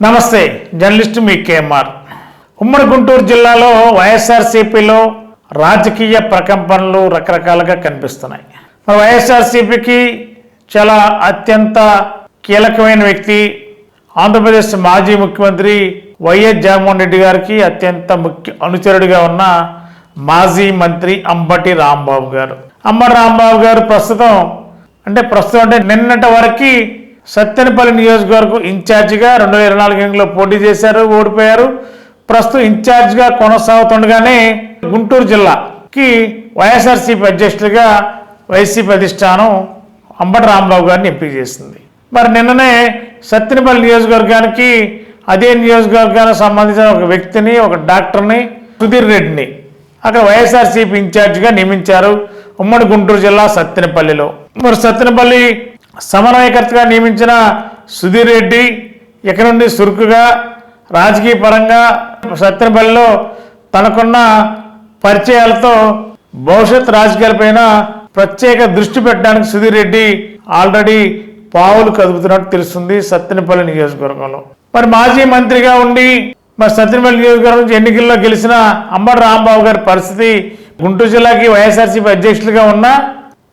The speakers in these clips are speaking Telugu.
నమస్తే జర్నలిస్ట్ మీ కేఎంఆర్. ఉమ్మడి గుంటూరు జిల్లాలో వైఎస్ఆర్సీపీలో రాజకీయ ప్రకంపనలు రకరకాలుగా కనిపిస్తున్నాయి. మరి వైఎస్ఆర్సీపీకి చాలా అత్యంత కీలకమైన వ్యక్తి ఆంధ్రప్రదేశ్ మాజీ ముఖ్యమంత్రి వైఎస్ జగన్మోహన్ రెడ్డి గారికి అత్యంత ముఖ్య అనుచరుడిగా ఉన్న మాజీ మంత్రి అంబటి రాంబాబు గారు. అంబటి రాంబాబు గారు ప్రస్తుతం అంటే ప్రస్తుతం అంటే నిన్నటి వరకు సత్తెనపల్లి నియోజకవర్గం ఇన్ఛార్జిగా రెండు వేల ఇరవై నాలుగు ఎన్నికల్లో పోటీ చేశారు ఓడిపోయారు. ప్రస్తుతం ఇన్ఛార్జిగా కొనసాగుతుండగానే గుంటూరు జిల్లాకి వైఎస్ఆర్సీపీ అధ్యక్షులుగా వైసీపీ అధిష్టానం అంబటి రాంబాబు గారిని ఎంపిక చేసింది. మరి నిన్ననే సత్తెనపల్లి నియోజకవర్గానికి అదే నియోజకవర్గానికి సంబంధించిన ఒక వ్యక్తిని ఒక డాక్టర్ని సుధీర్ రెడ్డిని అక్కడ వైఎస్ఆర్సీపీ ఇన్ఛార్జిగా నియమించారు ఉమ్మడి గుంటూరు జిల్లా సత్తెనపల్లిలో. మరి సత్తెనపల్లి సమన్వయకర్తగా నియమించిన సుధీర్ రెడ్డి ఇక నుండి చురుకుగా రాజకీయ పరంగా సత్తెనపల్లిలో తనకున్న పరిచయాలతో భవిష్యత్ రాజకీయాలపైన ప్రత్యేక దృష్టి పెట్టడానికి సుధీర్ రెడ్డి ఆల్రెడీ పావులు కదుపుతున్నట్టు తెలుస్తుంది సత్తెనపల్లి నియోజకవర్గంలో. మరి మాజీ మంత్రిగా ఉండి మరి సత్యనపల్లి నియోజకవర్గం నుంచి ఎన్నికల్లో గెలిచిన అంబటి రాంబాబు గారి పరిస్థితి గుంటూరు జిల్లాకి వైఎస్ఆర్సీపీ అధ్యక్షులుగా ఉన్నా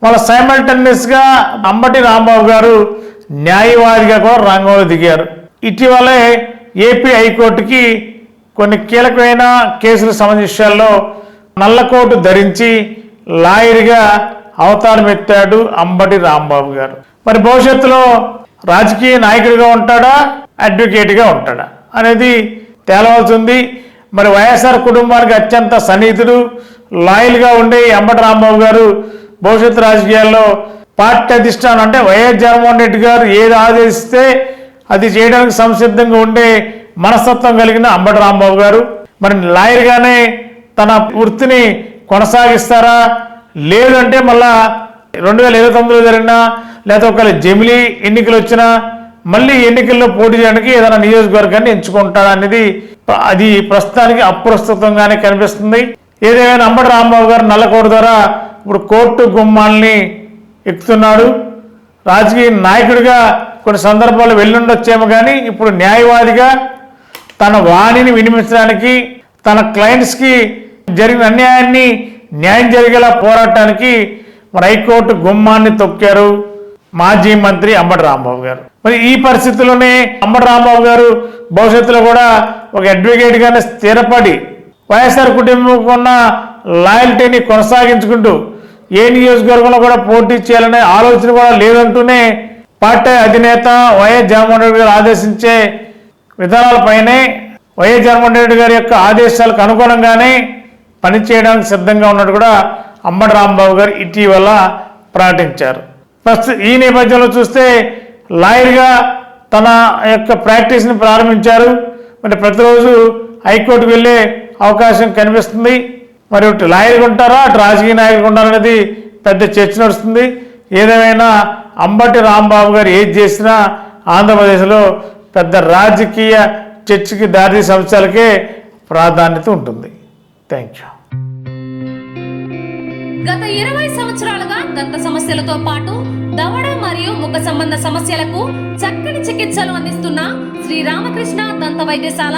వాళ్ళ సైమల్టేనియస్గా అంబటి రాంబాబు గారు న్యాయవాదిగా కూడా రంగంలో దిగారు. ఇటీవలే ఏపీ హైకోర్టుకి కొన్ని కీలకమైన కేసులకు సంబంధించిన విషయాల్లో నల్లకోటు ధరించి లాయర్గా అవతారం ఎత్తాడు అంబటి రాంబాబు గారు. మరి భవిష్యత్తులో రాజకీయ నాయకుడిగా ఉంటాడా అడ్వకేట్గా ఉంటాడా అనేది తేలవలసింది మరి వైఎస్ఆర్ కుటుంబానికి అత్యంత సన్నిహితుడు లాయల్గా ఉండే అంబటి రాంబాబు గారు భవిష్యత్తు రాజకీయాల్లో పార్టీ అధిష్టానం అంటే వైఎస్ జగన్మోహన్ రెడ్డి గారు ఏది ఆదేశిస్తే అది చేయడానికి సంసిద్ధంగా ఉండే మనస్తత్వం కలిగిన అంబటి రాంబాబు గారు. మరి లాయర్గానే తన వృత్తిని కొనసాగిస్తారా? లేదంటే మళ్ళా రెండు వేల ఇరవై తొమ్మిదిలో జరిగిన లేదా ఒకవేళ జమిలీ ఎన్నికలు వచ్చినా మళ్ళీ ఎన్నికల్లో పోటీ చేయడానికి ఏదైనా నియోజకవర్గాన్ని ఎంచుకుంటాడా అనేది అది ప్రస్తుతానికి అప్రస్తుతంగానే కనిపిస్తుంది. ఏదేమైనా అంబటి రాంబాబు గారు నల్లకోట ద్వారా ఇప్పుడు కోర్టు గుమ్మాల్ని ఎక్కుతున్నాడు. రాజకీయ నాయకుడిగా కొన్ని సందర్భాలు వెళ్ళుండొచ్చేమో కానీ ఇప్పుడు న్యాయవాదిగా తన వాణిని వినిపించడానికి తన క్లయింట్స్కి జరిగిన అన్యాయాన్ని న్యాయం జరిగేలా పోరాటానికి మరి హైకోర్టు గుమ్మాన్ని తొక్కారు మాజీ మంత్రి అంబటి రాంబాబు గారు. మరి ఈ పరిస్థితుల్లోనే అంబటి రాంబాబు గారు భవిష్యత్తులో కూడా ఒక అడ్వకేట్గానే స్థిరపడి వైఎస్ఆర్ కుటుంబం ఉన్న లాయల్టీని కొనసాగించుకుంటూ ఏ నియోజకవర్గంలో కూడా పోటీ చేయాలనే ఆలోచన కూడా లేదంటూనే పార్టీ అధినేత వైఎస్ జగన్మోహన్ రెడ్డి గారు ఆదేశించే విధానాలపైనే వైఎస్ జగన్మోహన్ రెడ్డి గారి యొక్క ఆదేశాలకు అనుగుణంగానే పనిచేయడానికి సిద్ధంగా ఉన్నట్టు కూడా అంబటి రాంబాబు గారు ఇటీవల ప్రకటించారు. ప్రస్తుతం ఈ నేపథ్యంలో చూస్తే లాయర్గా తన యొక్క ప్రాక్టీస్ని ప్రారంభించారు. మరి ప్రతిరోజు హైకోర్టుకు వెళ్ళే అవకాశం కనిపిస్తుంది. మరి ఇటు లాయర్గా ఉంటారా? అటు రాజకీయ నాయకులు ఉంటారనేది పెద్ద చర్చ నడుస్తుంది. ఏదేమైనా అంబటి రాంబాబు గారు ఏది చేసినా ఆంధ్రప్రదేశ్లో పెద్ద రాజకీయ చర్చకి దారి అంశాలకే ప్రాధాన్యత ఉంటుంది. థ్యాంక్ యూ గత ఇరవై సంవత్సరాలుగా దంత సమస్యలతో పాటు దవడ మరియు ముఖ సంబంధ సమస్యలకు చక్కని చికిత్సలు అందిస్తున్న శ్రీ రామకృష్ణ దంత వైద్యశాల